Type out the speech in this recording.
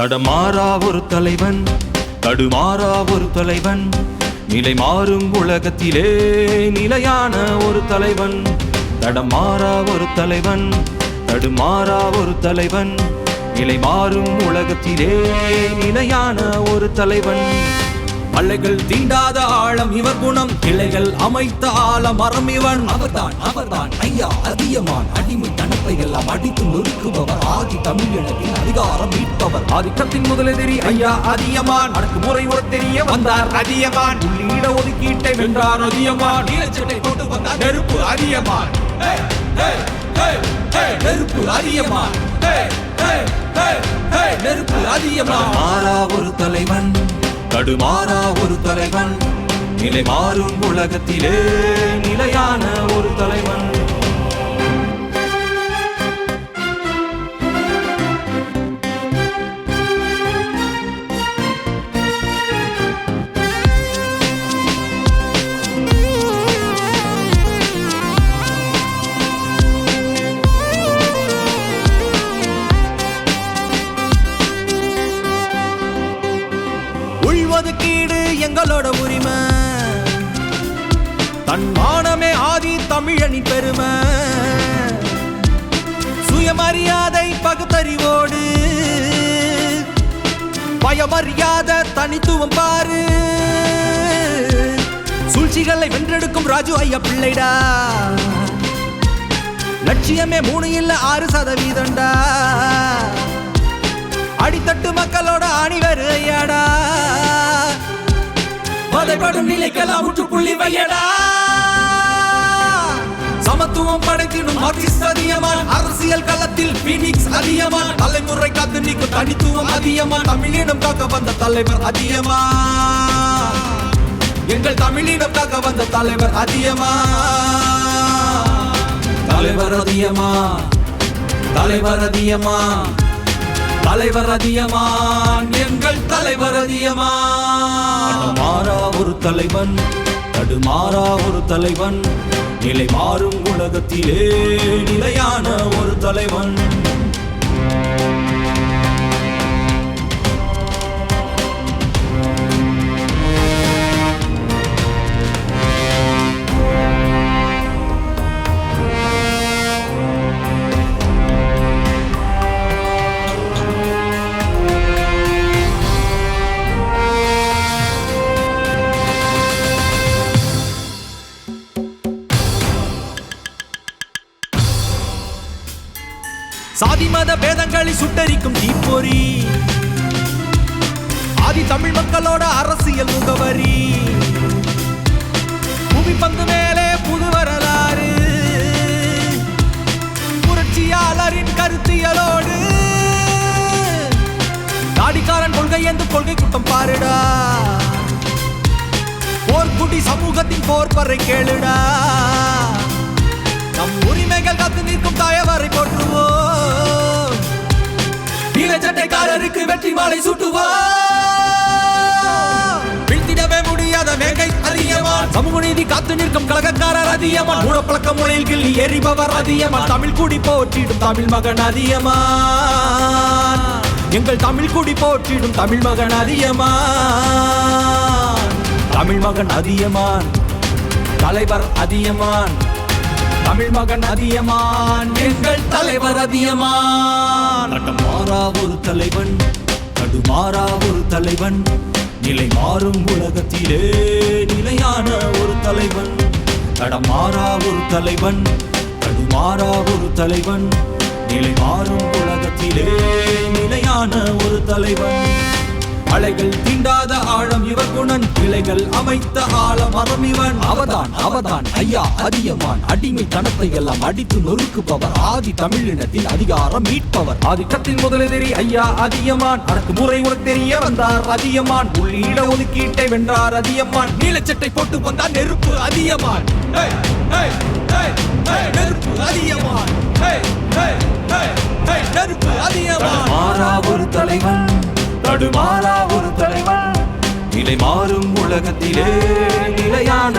தடமாறா ஒரு தலைவன் தடுமாறா ஒரு தலைவன். நிலை மாறும் உலகத்திலே நிலையான ஒரு தலைவன். தடமாறா ஒரு தலைவன் தடுமாறா ஒரு தலைவன். நிலை மாறும் உலகத்திலே நிலையான ஒரு தலைவன். மலைகள் தீண்டாத ஆழம் இவர் குணம். கிளைகள் அமைத்த ஆழம் மரம் இவன். அவர்தான் அவர்தான். ஐயா அதியமான். அடிமை தனத்தை எல்லாம் அடித்து நொறுக்குபவர். ஆதி தமிழினத்தின் அதிகாரம் மீட்பவர். ஆதிக்கத்தின் முதலெதிரி ஐயா அதியமான். அடக்குமுறை ஒரு தெரிய வந்தார் அதியமான். உள்ளீட ஒதுக்கீட்டை வென்றார் அதியமான். நீலச்சட்டை கொண்டு வந்தார் நெருப்பு அதியமான். நெருப்பு அதியமான். நெருப்பு அதியமான். மாறா ஒரு தலைவன். தடுமாறா ஒரு தலைவன். நிலை மாறும் உலகத்திலே நிலையான ஒரு தலைவன். பெருமை சுயமரியாதை பகுத்தறிவோடு. பயமறியாத தனித்துவம் பாரு. சூழ்ச்சிகளை வென்றெடுக்கும் ராஜு ஐயா பிள்ளைடா. லட்சியமே மூணு இல்ல ஆறு சதவீதம்டா. அடித்தட்டு மக்களோட அணிவர் ஐயாடா. பதைப்படும் நிலைக்கெல்லாம் முற்றுப்புள்ளி வையடா. சமத்துவம் படைத்திடும் மார்க்சிஸ்ட் அதியமான். அரசியல் களத்தில் பீனிக்ஸ் அதியமான். தலைமுறை காத்து நீக்கும் தனித்துவம் அதியமான். தமிழினம் காக்க வந்த தலைவர் அதியமான். எங்கள் தமிழினம் காக்க வந்த தலைவர் அதியமான். தலைவர் அதியமான். தலைவர் அதியமான். தலைவர் அதியமான். எங்கள் தலைவர் அதியமான். மாறா ஒரு தலைவன். தடுமாறா ஒரு தலைவன். நிலை மாறும் உலகத்திலே நிலையான ஒரு தலைவன். சாதி மத பேதங்களை சுட்டரிக்கும் தீப்பொறி. ஆதி தமிழ் மக்களோட அரசியல் முகவரி. பூமி பந்து மேலே புது வரலாறு. புரட்சியாளரின் கருத்தியலோடு. தாடிக்காரன் கொள்கை என்று கொள்கை கூட்டம் பாருடா. போர்க்குடி சமூகத்தின் போர்ப்பறை கேளுடா. நம் உரிமைகள் காத்து நிற்கும் தாயவரை போற்றுவோம். நீலச்சட்டைக்காரருக்கு வெற்றி மாலை சூட்டுவோம். வீழ்த்திடவே முடியாத வேங்கை அதிகமான் சமூக நீதி காத்து நிற்கும் கழகக்காரர் அதியமான். மூடப்பழக்க முறையில் கிள்ளி எரிபவர் அதிகமான் தமிழ் கூடி போற்றிடும் தமிழ் மகன் அதியமான். எங்கள் தமிழ் குடி போற்றிடும் தமிழ் மகன் அதியமான். தமிழ் மகன் அதியமான். தலைவர் அதியமான். தமிழ் மகன் அதியமான் எங்கள் தலைவர் அதியமான். மாறா ஒரு தலைவன் தடுமாறா ஒரு தலைவன். நிலை மாறும் உலகத்திலே நிலையான ஒரு தலைவன். தடமாறா ஒரு தலைவன் தடுமாறா ஒரு தலைவன். நிலை மாறும் உலகத்திலே நிலையான ஒரு தலைவன். அலைகள் தீண்டாத ஆழம் இவர் குணன். கிளைகள் அமைத்த ஆழம் மரம் இவன். அவதான் அவதான் ஐயா அதியமான். அடிமை தனத்தை எல்லாம் அடித்து நொறுக்குபவர். ஆதி தமிழினத்தில் அதிகாரம் மீட்பவர் ஆதிக்கத்தின் முதலெதிரி ஐயா அதியமான். அடக்குமுறை உனக்கு தெரிய வந்தார் அதியமான். உள்ளீட ஒதுக்கீட்டை வென்றார் அதியமான். நீலச்சட்டை போட்டு வந்தார் நெருப்பு அதியமான். நெருப்பு அதியமான். நெருப்பு அதியமான். மாறா ஒரு தலைவன் தடுமாறா நிலை மாறும் உலகத்திலே நிலையான